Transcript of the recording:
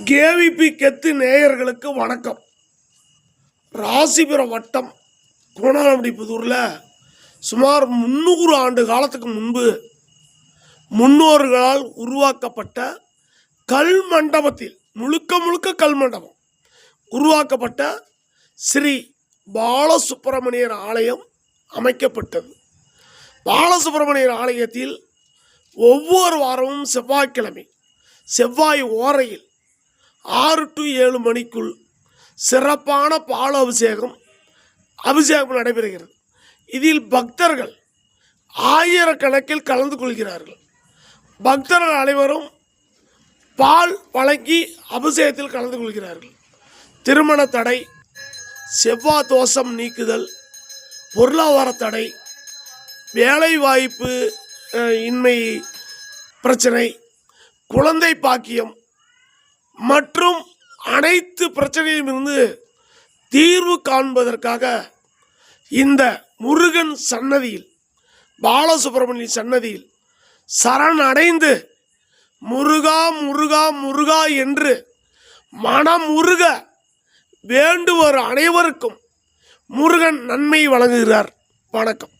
KVP கெத்து நேயர்களுக்கு வணக்கம். ராசிபுரம் வட்டம் கோணாலமுடிப்புதூரில் சுமார் முந்நூறு ஆண்டு காலத்துக்கு முன்பு முன்னோர்களால் உருவாக்கப்பட்ட கல் மண்டபத்தில் முழுக்க முழுக்க கல் மண்டபம் உருவாக்கப்பட்ட ஸ்ரீ பாலசுப்பிரமணியர் ஆலயம் அமைக்கப்பட்டது. பாலசுப்பிரமணியர் ஆலயத்தில் ஒவ்வொரு வாரமும் செவ்வாய்க்கிழமை செவ்வாய் ஓரையில் ஆறு டு ஏழு மணிக்குள் சிறப்பான பால் அபிஷேகம் அபிஷேகம் நடைபெறுகிறது. இதில் பக்தர்கள் ஆயிரக்கணக்கில் கலந்து கொள்கிறார்கள். பக்தர்கள் அனைவரும் பால் வழங்கி அபிஷேகத்தில் கலந்து கொள்கிறார்கள். திருமண தடை செவ்வாய் தோஷம் நீக்குதல் பொருளாதார தடை வேலை வாய்ப்பு இன்மை பிரச்சனை குழந்தை பாக்கியம் மற்றும் அனைத்து பிரச்சனையிலும் இருந்து தீர்வு காண்பதற்காக இந்த முருகன் சன்னதியில் பாலசுப்பிரமணிய சன்னதியில் சரணடைந்து முருகா முருகா முருகா என்று மனம் முருக வேண்டுவோர் அனைவருக்கும் முருகன் நன்மை வழங்குகிறார். வணக்கம்.